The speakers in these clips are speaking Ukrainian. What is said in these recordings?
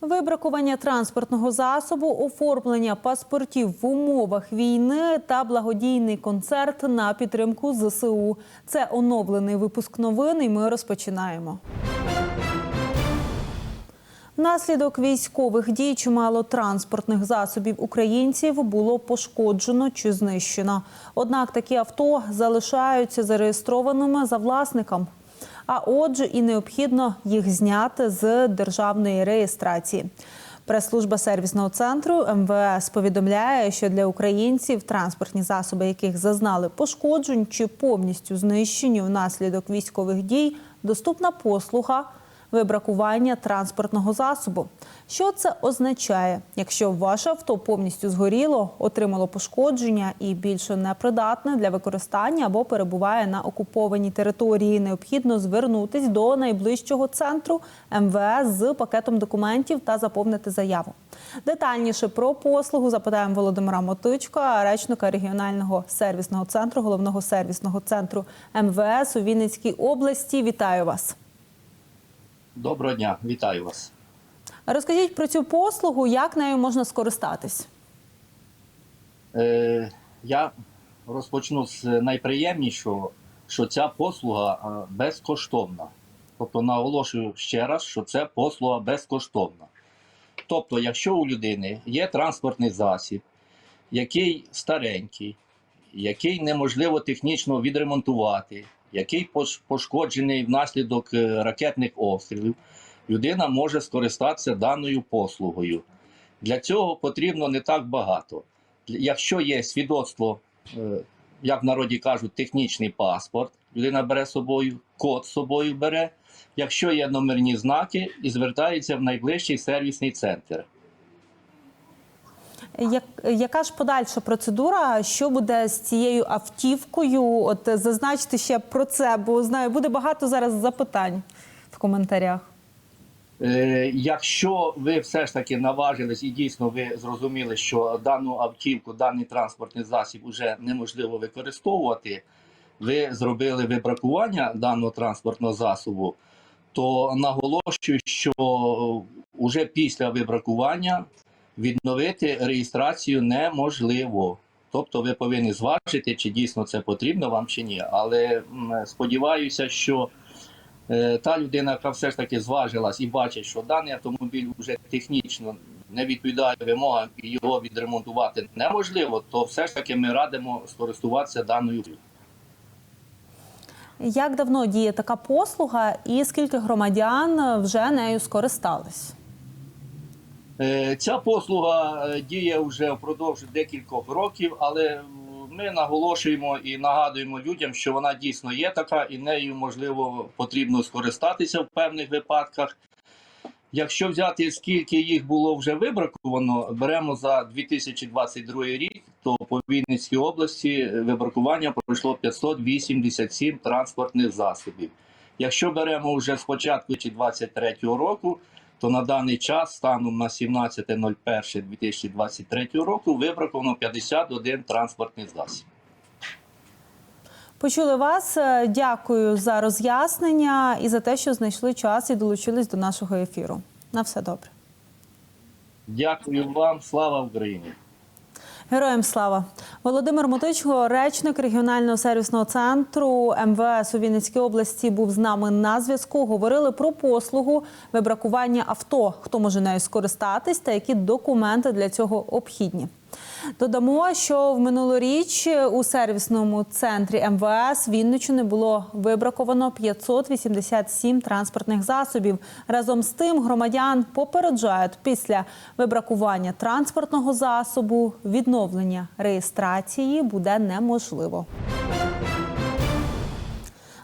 Вибракування транспортного засобу, оформлення паспортів в умовах війни та благодійний концерт на підтримку ЗСУ. Це оновлений випуск новин. І ми розпочинаємо. Внаслідок військових дій чимало транспортних засобів українців було пошкоджено чи знищено. Однак такі авто залишаються зареєстрованими за власником. А отже, і необхідно їх зняти з державної реєстрації. Прес-служба сервісного центру МВС повідомляє, що для українців транспортні засоби, яких зазнали пошкоджень чи повністю знищені внаслідок військових дій, доступна послуга вибракування транспортного засобу. Що це означає? Якщо ваше авто повністю згоріло, отримало пошкодження і більше не придатне для використання або перебуває на окупованій території, необхідно звернутись до найближчого центру МВС з пакетом документів та заповнити заяву. Детальніше про послугу запитаємо Володимира Мотичка, речника регіонального сервісного центру, головного сервісного центру МВС у Вінницькій області. Вітаю вас. Доброго дня, вітаю вас. Розкажіть про цю послугу, як нею можна скористатись? Е, я розпочну з найприємнішого, що ця послуга е, безкоштовна. Тобто наголошую ще раз, що це послуга безкоштовна. Тобто, якщо у людини є транспортний засіб, який старенький, який неможливо технічно відремонтувати, який пошкоджений внаслідок е, ракетних обстрілів, людина може скористатися даною послугою. Для цього потрібно не так багато. Якщо є свідоцтво, е, як в народі кажуть, технічний паспорт, людина бере з собою, код з собою бере. Якщо є номерні знаки, і звертається в найближчий сервісний центр. Як, яка ж подальша процедура? Що буде з цією автівкою? От зазначте ще про це, бо знаю, буде багато зараз запитань в коментарях. Е, Якщо ви все ж таки наважились і дійсно ви зрозуміли, що дану автівку, даний транспортний засіб вже неможливо використовувати, ви зробили вибракування даного транспортного засобу, то наголошую, що вже після вибракування відновити реєстрацію неможливо. Тобто ви повинні зважити, чи дійсно це потрібно вам чи ні. Але сподіваюся, що е, та людина, яка все ж таки зважилась і бачить, що даний автомобіль вже технічно не відповідає вимогам і його відремонтувати неможливо, то все ж таки ми радимо скористуватися даною. Як давно діє така послуга, і скільки громадян вже нею скористались? Е, Ця послуга е, діє вже впродовж декількох років, але ми наголошуємо і нагадуємо людям, що вона дійсно є така, і нею можливо потрібно скористатися в певних випадках. Якщо взяти скільки їх було вже вибраковано, беремо за 2022 рік, то по Вінницькій області вибракування пройшло 587 транспортних засобів. Якщо беремо вже з початку 2023 року, то на даний час, станом на 17.01.2023 року, вибраковано 51 транспортний засіб. Почули вас. Е, Дякую за роз'яснення і за те, що знайшли час і долучились до нашого ефіру. На все добре. Дякую вам, слава Україні! Героям слава Володимир Мотичко, речник регіонального сервісного центру МВС у Вінницькій області, був з нами на зв'язку. Говорили про послугу вибракування авто, хто може нею скористатись та які документи для цього обхідні. Додамо, що в минулоріч у сервісному центрі МВС Вінничини було вибраковано 587 транспортних засобів. Разом з тим громадян попереджають після вибракування транспортного засобу відновлення реєстрації буде неможливо.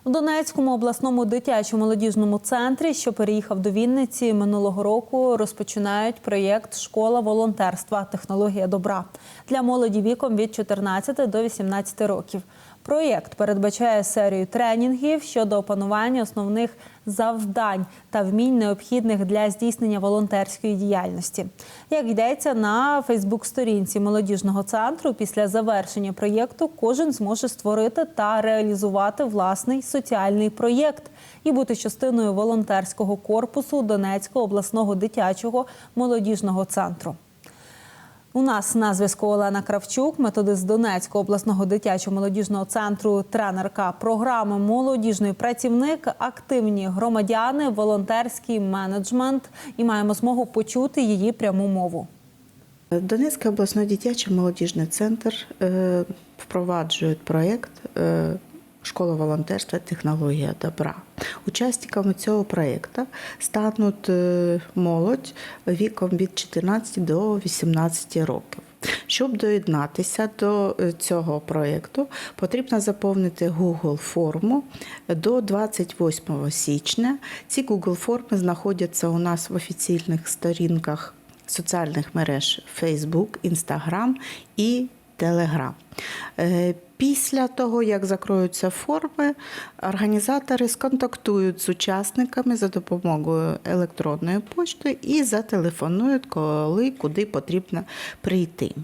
У Донецькому обласному дитячому молодіжному центрі, що переїхав до Вінниці минулого року, розпочинають проєкт Школа волонтерства Технологія добра для молоді віком від 14 до 18 років. Проєкт передбачає серію тренінгів щодо опанування основних завдань та вмінь необхідних для здійснення волонтерської діяльності. Як йдеться на Фейсбук-сторінці молодіжного центру, після завершення проєкту кожен зможе створити та реалізувати власний соціальний проєкт і бути частиною волонтерського корпусу Донецького обласного дитячого молодіжного центру. У нас на зв'язку Олена Кравчук, методист Донецького обласного дитячого молодіжного центру, тренерка програми Молодіжний працівник, активні громадяни, волонтерський менеджмент. І маємо змогу почути її пряму мову. Донецький обласний дитячий молодіжний центр е, впроваджує проєкт е, Школа волонтерства технологія добра. Учасниками цього проєкту стануть е, молодь віком від 14 до 18 років. Щоб доєднатися до е, цього проєкту, потрібно заповнити Google форму до 28 січня. Ці Google форми знаходяться у нас в офіційних сторінках соціальних мереж Facebook, Instagram і Telegram. Е, Після того, як закроються форми, організатори сконтактують з учасниками за допомогою електронної пошти і зателефонують, коли куди потрібно прийти.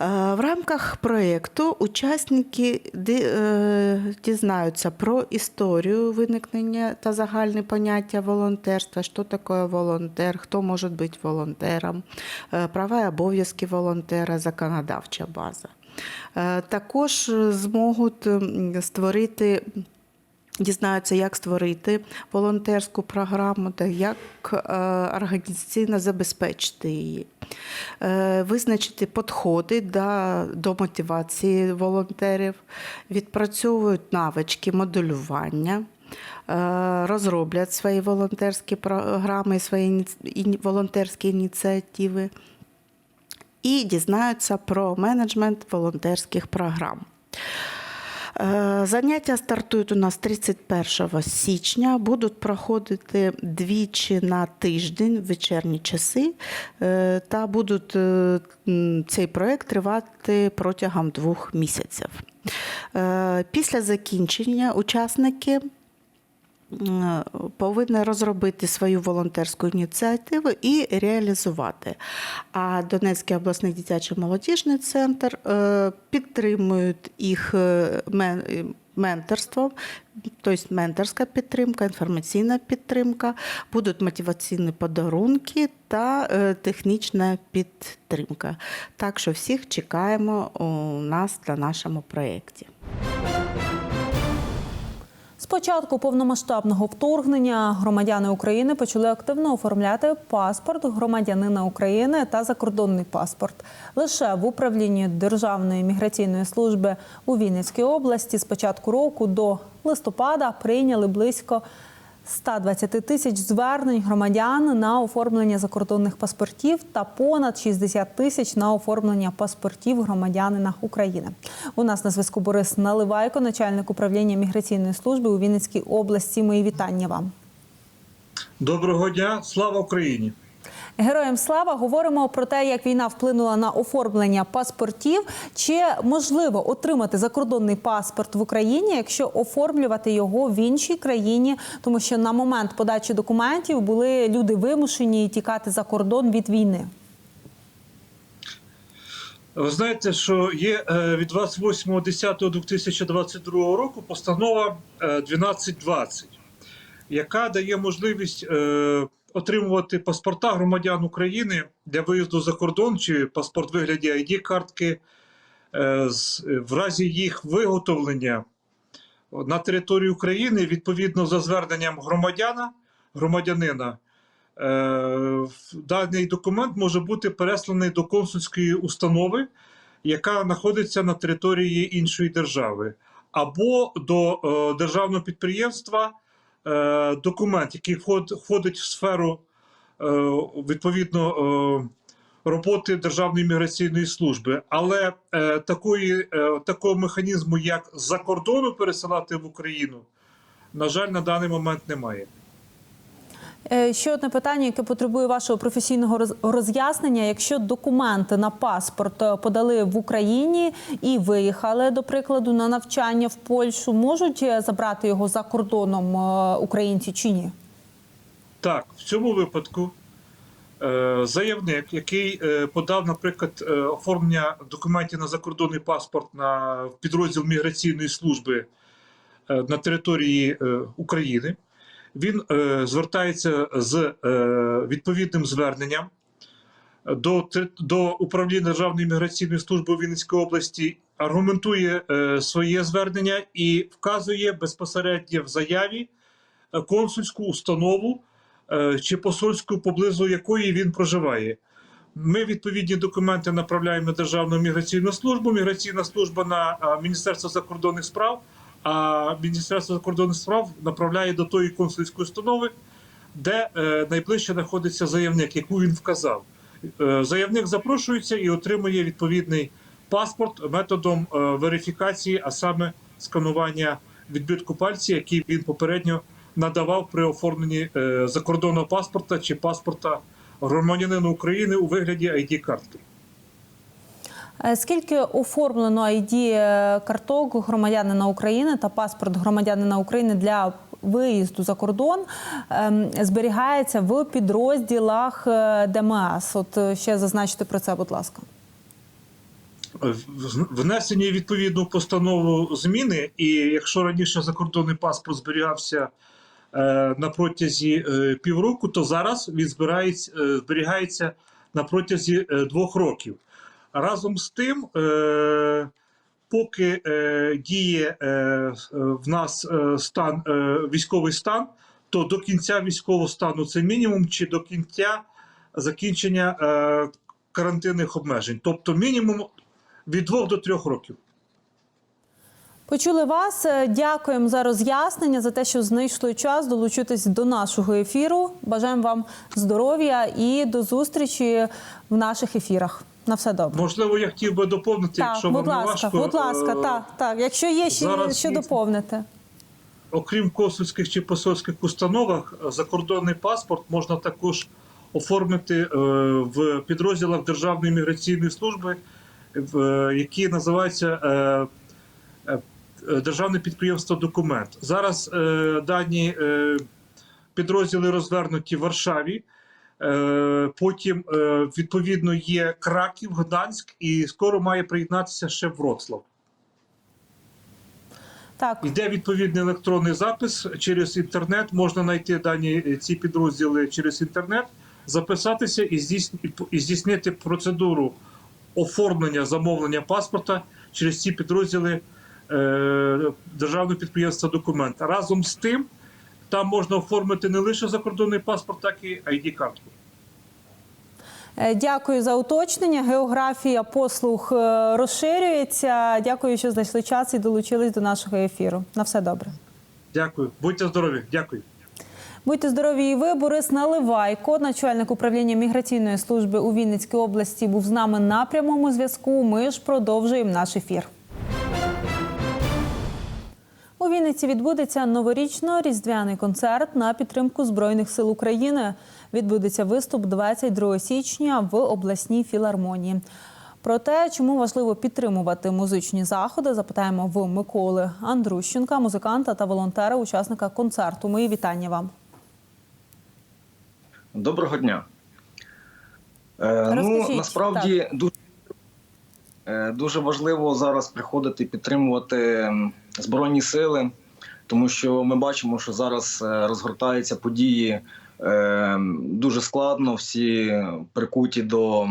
Е, В рамках проєкту учасники е, дізнаються про історію виникнення та загальні поняття волонтерства, що таке волонтер, хто може бути волонтером, е, права і обов'язки волонтера, законодавча база. Також зможуть створити дізнаються, як створити волонтерську програму та як е, організаційно забезпечити її, Е, визначити підходи до мотивації волонтерів, відпрацьовують навички моделювання. е, Розроблять свої волонтерські програми, свої волонтерські ініціативи і дізнаються про менеджмент волонтерських програм. Е, Заняття стартують у нас 31 січня, будуть проходити двічі на тиждень в вечірні часи, е, та будуть е, цей проект тривати протягом двох місяців. Після закінчення учасники м, повинні розробити свою волонтерську ініціативу і реалізувати. А Донецький обласний дитячий молодіжний центр е, підтримують їх е, е, менторством, тобто менторська підтримка, інформаційна підтримка, будуть мотиваційні подарунки та технічна підтримка. Так що всіх чекаємо у нас на нашому проєкті. З початку повномасштабного вторгнення громадяни України почали активно оформляти паспорт громадянина України та закордонний паспорт. Лише в управлінні Державної міграційної служби у Вінницькій області з початку року до листопада прийняли близько 120 тисяч звернень громадян на оформлення закордонних паспортів та понад 60 тисяч на оформлення паспортів громадянина України. У нас на зв'язку Борис Наливайко, начальник управління міграційної служби у Вінницькій області. Мої вітання вам. Доброго дня, слава Україні! Героям слава говоримо про те, як війна вплинула на оформлення паспортів. Чи можливо отримати закордонний паспорт в Україні, якщо оформлювати його в іншій країні, тому що на момент подачі документів були люди вимушені тікати за кордон від війни. Ви знаєте, що є е, від 28.10.2022 року постанова е, 1220, яка дає можливість е, отримувати паспорта громадян України для виїзду за кордон чи паспорт вигляді ID-картки е, в разі їх виготовлення на території України відповідно за зверненням громадяна, громадянина. Е, Даний документ може бути пересланий до консульської установи, яка знаходиться на території іншої держави, або до е, державного підприємства е, документ, який вход- входить в сферу е, відповідно е, роботи Державної міграційної служби. Але такої, такого механізму, як за кордону пересилати в Україну, на жаль, на даний момент немає. Е, Ще одне питання, яке потребує вашого професійного роз'яснення. Якщо документи на паспорт е, подали в Україні і виїхали, до прикладу, на навчання в Польщу, можуть е, забрати його за кордоном українці чи ні? Так, в цьому випадку заявник, який подав, наприклад, оформлення документів на закордонний паспорт на підрозділ міграційної служби на території України, він е, звертається з е, відповідним зверненням до, до управління Державної міграційної служби у Вінницькій області, аргументує е, своє звернення і вказує безпосередньо в заяві е, консульську установу е, чи посольську, поблизу якої він проживає. Ми відповідні документи направляємо Державну міграційну службу. Міграційна служба на Міністерство закордонних справ, а Міністерство закордонних справ направляє до тої консульської установи, де е, найближче знаходиться заявник, яку він вказав. Е, заявник запрошується і отримує відповідний паспорт методом е, верифікації, а саме сканування відбитку пальця, який він попередньо надавав при оформленні закордонного паспорта чи паспорта громадянина України у вигляді id картки Скільки оформлено ID карток громадянина України та паспорт громадянина України для виїзду за кордон ем, зберігається в підрозділах е, ДМС? От е, ще зазначте про це, будь ласка. Внесені відповідну постанову зміни, і якщо раніше закордонний паспорт зберігався е, на протязі е, півроку, то зараз він збирається, е, зберігається на протязі е, двох років. Разом з тим, е, поки е, діє е, в нас стан, військовий стан, то до кінця військового стану це мінімум, чи до кінця закінчення карантинних обмежень, тобто мінімум від двох до трьох років. Почули вас. Дякуємо за роз'яснення, за те, що знайшли час долучитись до нашого ефіру. Бажаємо вам здоров'я і до зустрічі в наших ефірах. На все добре. Можливо, я хотів би доповнити, Так, якщо будь вам не ласка, важко. будь ласка, е, так, так. Якщо є ще зараз що доповнити. Окрім консульських чи посольських установах, закордонний паспорт можна також оформити е, в підрозділах Державної міграційної служби, е, які називаються Державне підприємство Документ. Зараз дані підрозділи розвернуті в Варшаві. Е, Потім, е, відповідно, є Краків, Гданськ, і скоро має приєднатися ще Вроцлав. Так, Йде відповідний електронний запис через інтернет. Можна знайти дані е, ці підрозділи через інтернет, записатися і здійснити, і здійснити процедуру оформлення замовлення паспорта через ці підрозділи е, державного підприємства документ. Разом з тим, там можна оформити не лише закордонний паспорт, так і id картку Е, Дякую за уточнення. Географія послуг е, розширюється. Дякую, що знайшли час і долучились до нашого ефіру. На все добре. Дякую, будьте здорові. Дякую. Будьте здорові і ви. Борис Наливайко, начальник управління міграційної служби у Вінницькій області, був з нами на прямому зв'язку. Ми ж продовжуємо наш ефір. У Вінниці відбудеться новорічно-різдвяний концерт на підтримку Збройних сил України. Відбудеться виступ 22 січня в обласній філармонії. Про те, чому важливо підтримувати музичні заходи, запитаємо в Миколи Андрущенка, музиканта та волонтера, учасника концерту. Мої вітання вам. Доброго дня. Е, ну, насправді дуже, е, дуже важливо зараз приходити підтримувати Збройні сили, тому що ми бачимо, що зараз е, розгортаються події е, дуже складно, всі прикуті до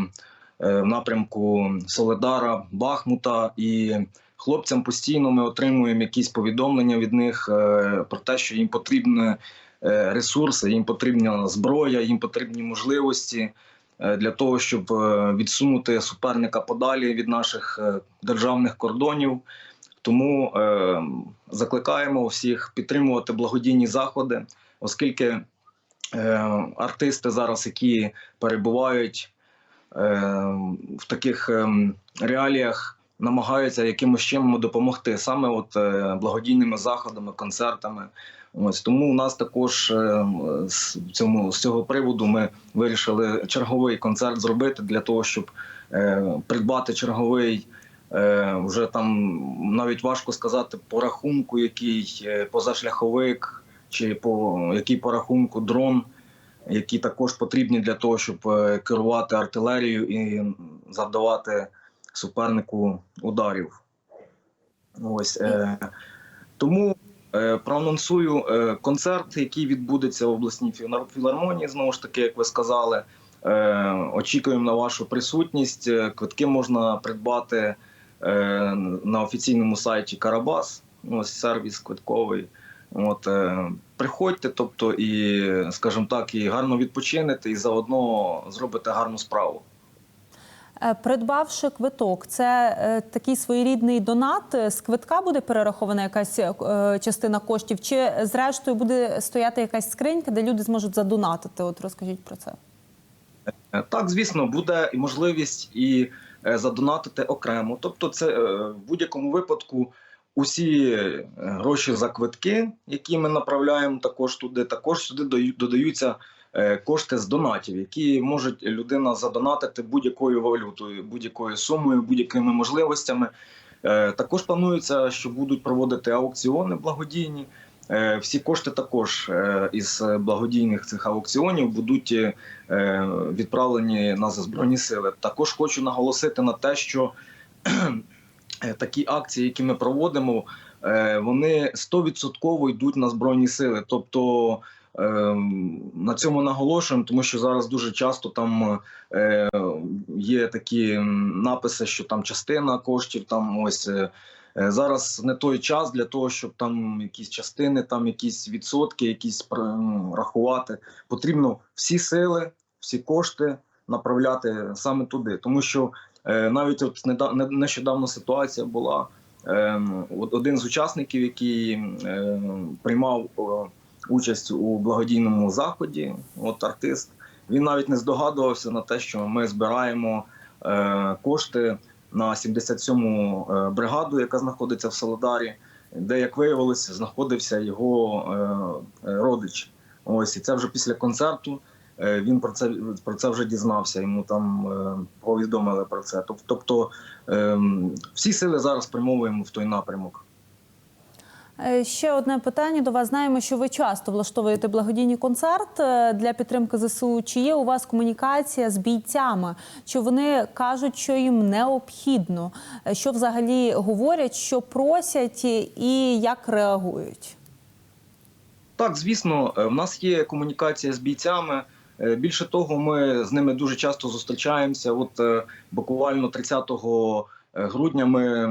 е, напрямку Соледара, Бахмута. І хлопцям постійно ми отримуємо якісь повідомлення від них е, про те, що їм потрібні е, ресурси, їм потрібна зброя, їм потрібні можливості е, для того, щоб е, відсунути суперника подалі від наших е, державних кордонів. Тому е, закликаємо всіх підтримувати благодійні заходи, оскільки е, артисти зараз, які перебувають е, в таких е, реаліях, намагаються якимось чином допомогти саме от е, благодійними заходами, концертами. Ось тому у нас також е, з цьому з цього приводу ми вирішили черговий концерт зробити для того, щоб е, придбати черговий. Вже там навіть важко сказати по рахунку, який позашляховик, чи по який по рахунку дрон, які також потрібні для того, щоб керувати артилерією і завдавати супернику ударів. Ось е, тому е, проанонсую е, концерт, який відбудеться в обласній філармонії. Знову ж таки, як ви сказали, е, очікуємо на вашу присутність. Е, Квитки можна придбати е, на офіційному сайті Карабас. Ось сервіс квитковий. От е, приходьте, тобто, і, скажімо так, і гарно відпочинете, і заодно зробите гарну справу. Е, Придбавши квиток, це е, такий своєрідний донат. Е, З квитка буде перерахована якась частина коштів, чи зрештою буде стояти якась скринька, де люди зможуть задонатити? От розкажіть про це. Так, звісно, буде можливість і задонатити окремо. Тобто, це в будь-якому випадку усі гроші за квитки, які ми направляємо також туди, також сюди додаються кошти з донатів, які може людина задонатити будь-якою валютою, будь-якою сумою, будь-якими можливостями. Е, Також планується, що будуть проводити аукціони благодійні. Е, Всі кошти також е, із благодійних цих аукціонів будуть е, е, відправлені на збройні сили. Також хочу наголосити на те, що е, такі акції, які ми проводимо, е, вони 100% йдуть на збройні сили. Тобто е, на цьому наголошуємо, тому що зараз дуже часто там е, є такі написи, що там частина коштів там ось. е, Е, Зараз не той час для того, щоб там якісь частини, там якісь відсотки, якісь рахувати. Потрібно всі сили, всі кошти направляти саме туди. Тому що навіть от нещодавно ситуація була. е, Один з учасників, який приймав участь у благодійному заході, от артист, він навіть не здогадувався на те, що ми збираємо е, кошти на 77-му е, бригаду, яка знаходиться в Солодарі, де, як виявилося, знаходився його е, е, родич. Ось і це вже після концерту. е, Він про це про це вже дізнався. Йому там повідомили про це. Тоб- Тобто е, всі сили зараз спрямовуємо в той напрямок. Е, Ще одне питання до вас. Знаємо, що ви часто влаштовуєте благодійні концерти е, для підтримки ЗСУ. Чи є у вас комунікація з бійцями? Чи вони кажуть, що їм необхідно? Е, Що взагалі говорять, що просять і як реагують? Так, звісно, в нас є комунікація з бійцями. Більше того, ми з ними дуже часто зустрічаємося. От буквально 30 грудня ми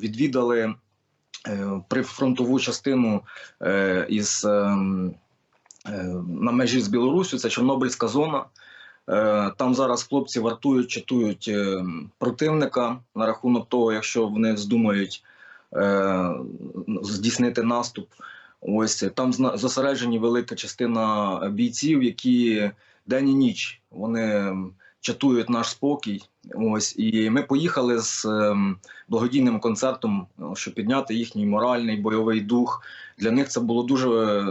відвідали прифронтову частину е, із е, на межі з Білоруссю, це Чорнобильська зона. Е, Там зараз хлопці вартують, чатують е, противника на рахунок того, якщо вони вздумають е, здійснити наступ. Ось там зосереджені велика частина бійців, які день і ніч вони чатують наш спокій. Ось і ми поїхали з ем, благодійним концертом, ну, щоб підняти їхній моральний бойовий дух. Для них це було дуже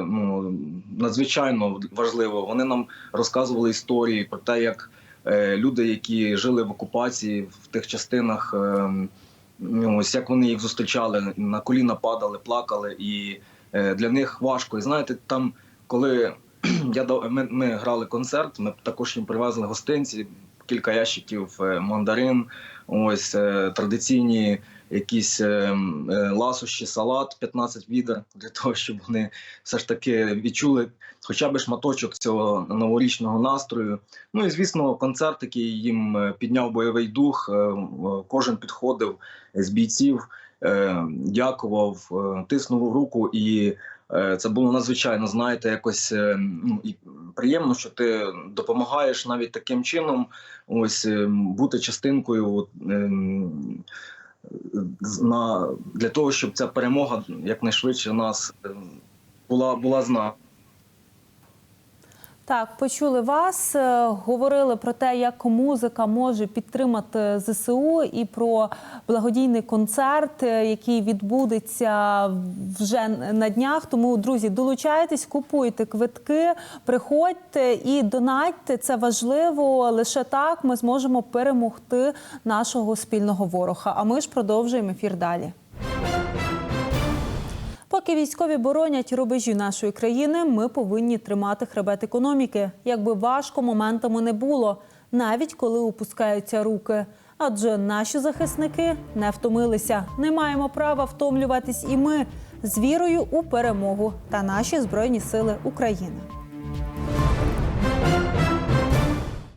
ну, надзвичайно важливо. Вони нам розказували історії про те, як е, люди, які жили в окупації в тих частинах, ем, ну, ось як вони їх зустрічали, на коліна падали, плакали, і е, для них важко. І знаєте, там, коли я дав, ми, ми грали концерт, ми також їм привезли гостинці, кілька ящиків е, мандарин, ось е, традиційні якісь е, ласощі, салат, 15 відер, для того, щоб вони все ж таки відчули хоча б шматочок цього новорічного настрою. Ну і звісно, концерт, який їм підняв бойовий дух. Кожен підходив з бійців, дякував, тиснув руку, і це було надзвичайно, знаєте, якось е, ну, і приємно, що ти допомагаєш навіть таким чином, ось е, бути частинкою. от, на для того, щоб ця перемога якнайшвидше у нас е, була була з. Так, почули вас. е, Говорили про те, як музика може підтримати ЗСУ, і про благодійний концерт, е, який відбудеться вже на днях. Тому, друзі, долучайтесь, купуйте квитки, приходьте і донатьте. Це важливо. Лише так ми зможемо перемогти нашого спільного ворога. А ми ж продовжуємо ефір далі. Поки військові боронять рубежі нашої країни, ми повинні тримати хребет економіки, якби важко моментами не було, навіть коли опускаються руки. Адже наші захисники не втомилися. Не маємо права втомлюватись і ми з вірою у перемогу та наші збройні сили України.